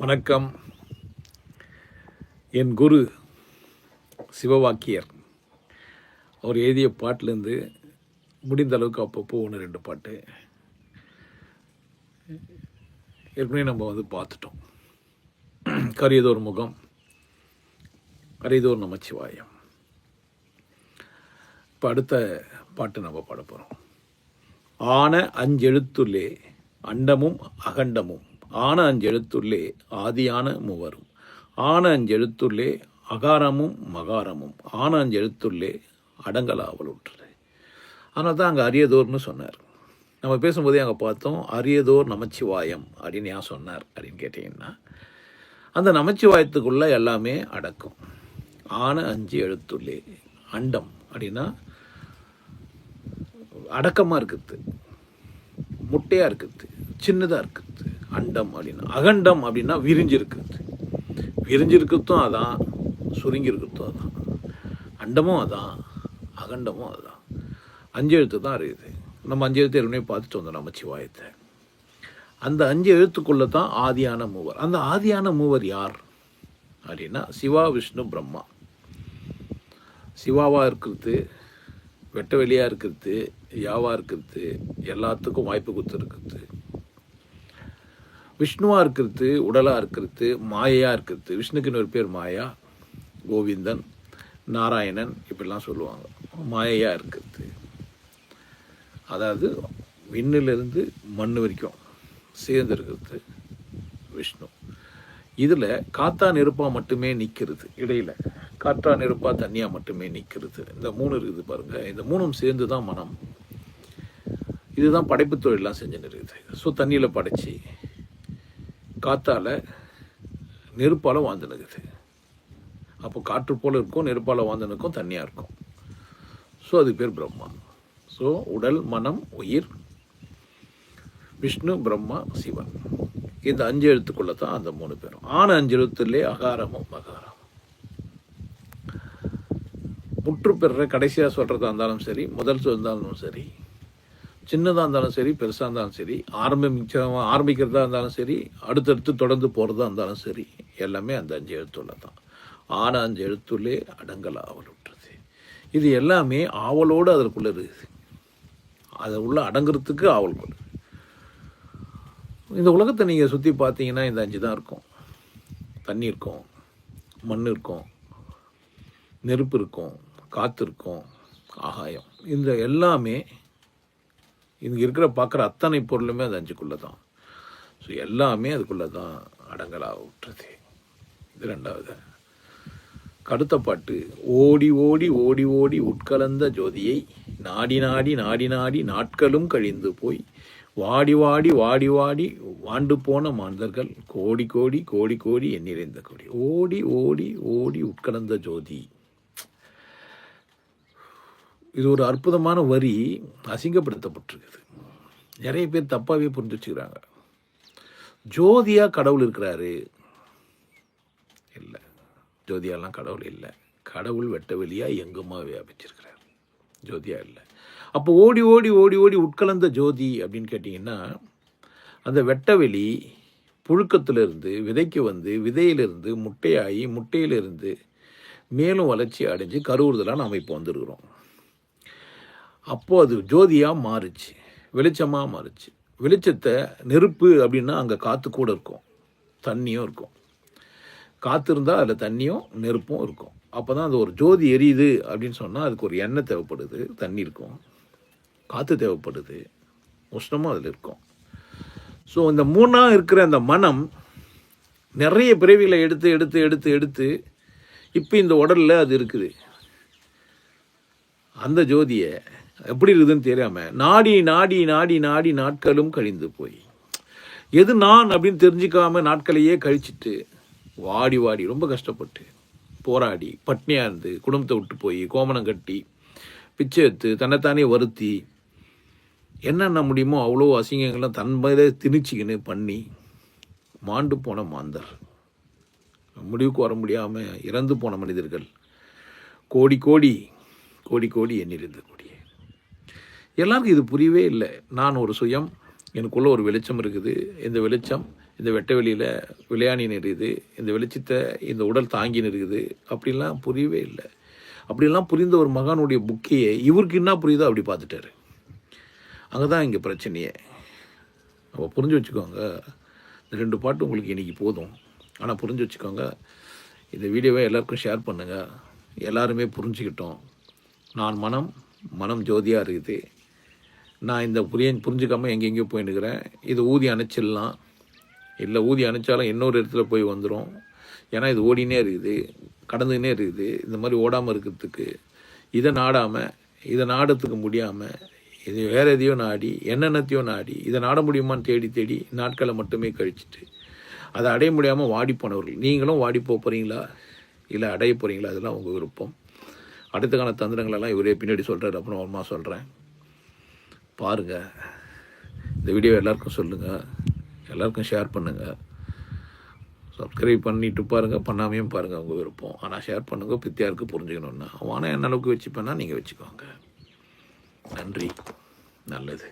வணக்கம். என் குரு சிவவாக்கியர். அவர் எழுதிய பாட்டிலேருந்து முடிந்த அளவுக்கு அப்பப்போ ஒன்று ரெண்டு பாட்டு. ஏற்கனவே நம்ம வந்து பார்த்துட்டோம். கரியதோர் முகம் கரியதோர் நமச்சிவாயம். இப்போ அடுத்த பாட்டு நம்ம பாட போகிறோம் ஆன அஞ்செழுத்துள்ளே அண்டமும் அகண்டமும். ஆன அஞ்செழுத்துள்ளே ஆதியான மூவரும். ஆன அஞ்செழுத்துள்ளே அகாரமும் மகாரமும். ஆன அஞ்செழுத்துள்ளே அடங்கலாவல் உற்றது அதனால் தான் அங்கே அரியதோர்னு சொன்னார். நம்ம பேசும்போதே அங்கே பார்த்தோம் அரியதோர் நமச்சிவாயம் அப்படின்னு ஏன் சொன்னார் அப்படின்னு கேட்டிங்கன்னா அந்த நமச்சிவாயத்துக்குள்ளே எல்லாமே அடக்கும். ஆன அஞ்சு எழுத்துள்ளே அண்டம் அப்படின்னா அடக்கமாக இருக்குது. முட்டையாக இருக்குது. சின்னதாக இருக்குது. அண்டம் அப்படின்னா. அகண்டம் அப்படின்னா விரிஞ்சிருக்குது விரிஞ்சிருக்கிறதும் அதான் சுருங்கிருக்கிறதும் அதான். அண்டமும் அதான் அகண்டமும் அதான். அஞ்சு எழுத்து தான் இருக்குது. நம்ம அஞ்சு எழுத்து ஏற்கனவே பார்த்துட்டு வந்தோம் நம்ம சிவாயத்தை. அந்த அஞ்சு எழுத்துக்குள்ளே தான் ஆதியான மூவர். அந்த ஆதியான மூவர் யார் அப்படின்னா சிவா விஷ்ணு பிரம்மா. சிவாவாக இருக்கிறது வெட்ட வெளியாக இருக்கிறது யாவாக இருக்கிறது எல்லாத்துக்கும் வாய்ப்பு கொடுத்துருக்குது விஷ்ணுவாக இருக்கிறது உடலாக இருக்கிறது மாயையாக இருக்கிறது. விஷ்ணுக்குன்னு ஒரு பேர் மாயா கோவிந்தன் நாராயணன் இப்படிலாம் சொல்லுவாங்க. மாயையாக இருக்கிறது. அதாவது விண்ணிலிருந்து மண் வரைக்கும் சேர்ந்துருக்கிறது விஷ்ணு. இதில் காத்தா நெருப்பாக மட்டுமே நிற்கிறது இடையில். காற்றா நெருப்பாக தண்ணியாக மட்டுமே நிற்கிறது இந்த மூணு இருக்குது பாருங்கள் இந்த மூணும் சேர்ந்து தான் மனம். இதுதான் படைப்பு தொழிலெலாம் செஞ்சுன்னு இருக்குது. ஸோ தண்ணியில் படைச்சி காற்றால் நெருப்பால் வாழ்ந்துனுக்குது. அப்போ காற்று போல் இருக்கும் நெருப்பால் வாழ்ந்துனுக்கும் தண்ணியாக இருக்கும். ஸோ அது பேர் பிரம்மா. ஸோ உடல் மனம் உயிர் விஷ்ணு பிரம்மா சிவன். இந்த அஞ்சு எழுத்துக்குள்ளே தான் அந்த மூணு பேரும். ஆன அஞ்சு எழுத்துலே அகாரமும் மகாரம். முற்று பெற கடைசியாக சொல்கிறதா இருந்தாலும் சரி முதல் இருந்தாலும் சரி சின்னதாக இருந்தாலும் சரி பெருசாக இருந்தாலும் சரி ஆரம்பிச்ச ஆரம்பிக்கிறதா இருந்தாலும் சரி அடுத்தடுத்து தொடர்ந்து போகிறதா இருந்தாலும் சரி எல்லாமே அந்த அஞ்சு எழுத்துள்ள தான். ஆன அஞ்சு எழுத்துள்ளே அடங்கல் ஆவல் விட்டுறது இது எல்லாமே ஆவலோடு அதற்குள்ளே இருக்குது. அதை உள்ள அடங்குறதுக்கு ஆவல் கொள்ளுது இந்த உலகத்தை நீங்கள் சுற்றி பார்த்தீங்கன்னா இந்த அஞ்சு தான் இருக்கும். தண்ணி இருக்கும் மண் இருக்கும் நெருப்பு இருக்கும் காற்று இருக்கும் ஆகாயம். இந்த எல்லாமே இங்கே இருக்கிற பார்க்குற அத்தனை பொருளுமே அது அஞ்சுக்குள்ளே தான் ஸோ எல்லாமே அதுக்குள்ளே தான் அடங்கலாக விட்டுறது இது ரெண்டாவது. கடுத்த பாட்டு ஓடி ஓடி ஓடி ஓடி உட்கலந்த ஜோதியை நாடி நாடி நாடி நாடி நாட்களும் கழிந்து போய் வாடி வாடி வாடி வாடி வாண்டு போன மாந்தர்கள் கோடி கோடி கோடி கோடி எண்ணிறைந்த கோடி. ஓடி ஓடி ஓடி உட்கலந்த ஜோதி. இது ஒரு அற்புதமான வரி அசிங்கப்படுத்தப்பட்டிருக்குது. நிறைய பேர் தப்பாகவே புரிஞ்சு வச்சுக்கிறாங்க ஜோதியாக கடவுள் இருக்கிறாரு. இல்லை. ஜோதியாலாம் கடவுள் இல்லை. கடவுள் வெட்ட வெளியாக எங்குமா வியாபிச்சிருக்கிறார். ஜோதியா இல்லை. அப்போ ஓடி ஓடி ஓடி ஓடி உட்கலந்த ஜோதி அப்படின்னு கேட்டிங்கன்னா அந்த வெட்டவெளி புழுக்கத்திலிருந்து விதைக்கு வந்து விதையிலிருந்து முட்டையாகி முட்டையிலிருந்து மேலும் வளர்ச்சி அடைஞ்சு கருவுறுதலாக அமைப்பு இப்போ வந்துருக்குறோம். அப்போது அது ஜோதியாக மாறுச்சு. வெளிச்சமாக மாறுச்சு. வெளிச்சத்தை நெருப்பு அப்படின்னா அங்கே காற்று கூட இருக்கும். தண்ணியும் இருக்கும். காற்று இருந்தால் அதில் தண்ணியும் நெருப்பும் இருக்கும். அப்போ தான் அது ஒரு ஜோதி எரியுது அப்படின்னு சொன்னால் அதுக்கு ஒரு எண்ணெய் தேவைப்படுது. தண்ணி இருக்கும். காற்று தேவைப்படுது. உஷ்ணமும் அதில் இருக்கும். ஸோ இந்த மூணாக இருக்கிற அந்த மனம் நிறைய பிறவிகளை எடுத்து எடுத்து எடுத்து எடுத்து இப்போ இந்த உடலில் அது இருக்குது. அந்த ஜோதியை எப்படி இருக்குதுன்னு தெரியாமல் நாடி நாடி நாடி நாடி நாட்களும் கழிந்து போய். எது நான் அப்படின்னு தெரிஞ்சுக்காம நாட்களையே கழிச்சிட்டு வாடி வாடி ரொம்ப கஷ்டப்பட்டு போராடி பட்னியாக இருந்து குடும்பத்தை விட்டு போய் கோமணம் கட்டி பிச்சை எடுத்து தன்னைத்தானே வருத்தி என்னென்ன முடியுமோ அவ்வளோ அசிங்கங்கள்லாம் தன்மையிலே திணிச்சிக்கின்னு பண்ணி மாண்டு போன மாந்தர். முடிவுக்கு வர முடியாமல் இறந்து போன மனிதர்கள். கோடி கோடி கோடி கோடி எண்ணிருந்த எல்லாருக்கும் இது புரியவே இல்லை. நான் ஒரு சுயம் எனக்குள்ள ஒரு வெளிச்சம் இருக்குது. இந்த வெளிச்சம் இந்த வெட்ட வெளியில் விளையாடின்னு இருக்குது இந்த வெளிச்சத்தை இந்த உடல் தாங்கி இருக்குது அப்படிலாம் புரியவே இல்லை. அப்படிலாம் புரிந்த ஒரு மகானுடைய புக்கையே இவருக்கு என்ன புரியுதோ அப்படி பார்த்துட்டாரு. அங்கே தான் இங்கே பிரச்சனையே. அப்போ புரிஞ்சு வச்சுக்கோங்க இந்த ரெண்டு பாட்டு உங்களுக்கு இன்றைக்கி போதும். ஆனால் புரிஞ்சு வச்சுக்கோங்க இந்த வீடியோவை எல்லாருக்கும் ஷேர் பண்ணுங்கள் எல்லாருமே புரிஞ்சுக்கிட்டோம். நான் மனம் மனம் ஜோதியாக இருக்குது. நான் இந்த புரிய புரிஞ்சுக்காமல் எங்கெங்கேயோ போயின்னுக்கிறேன். இது ஊதி அணைச்சிடலாம் இல்லை ஊதி அணைச்சாலும் இன்னொரு இடத்துல போய் வந்துடும் ஏன்னா இது ஓடினே இருக்குது. கடந்துக்கினே இருக்குது. இந்த மாதிரி ஓடாமல் இருக்கிறதுக்கு. இதை நாடாமல் இதை நாடத்துக்கு முடியாமல் இது வேறு எதையோ நாடி என்னென்னத்தையோ நாடி இதை நாட முடியுமான்னு தேடி தேடி நாட்களை மட்டுமே கழிச்சிட்டு அதை அடைய முடியாமல் வாடி போனவர்கள் நீங்களும் வாடி போக போகிறீங்களா இல்லை அடைய போகிறீங்களா அதெல்லாம் உங்கள் விருப்பம். அடுத்தக்கான தந்திரங்களெல்லாம் இவரே பின்னாடி சொல்கிறார் அப்புறம் அம்மா சொல்கிறேன் பாருங்கள் இந்த வீடியோ எல்லாருக்கும் சொல்லுங்கள் எல்லாருக்கும் ஷேர் பண்ணுங்கள் சப்ஸ்கிரைப் பண்ணிட்டு பாருங்கள் பண்ணாமையும் பாருங்கள் உங்கள் விருப்பம். ஆனால் ஷேர் பண்ணுங்கள் பித்தியாருக்கு புரிஞ்சுக்கணுன்னா அவனை என்ன அளவுக்கு வச்சுப்பேன்னா நீங்கள் வச்சுக்கோங்க. நன்றி. நல்லது.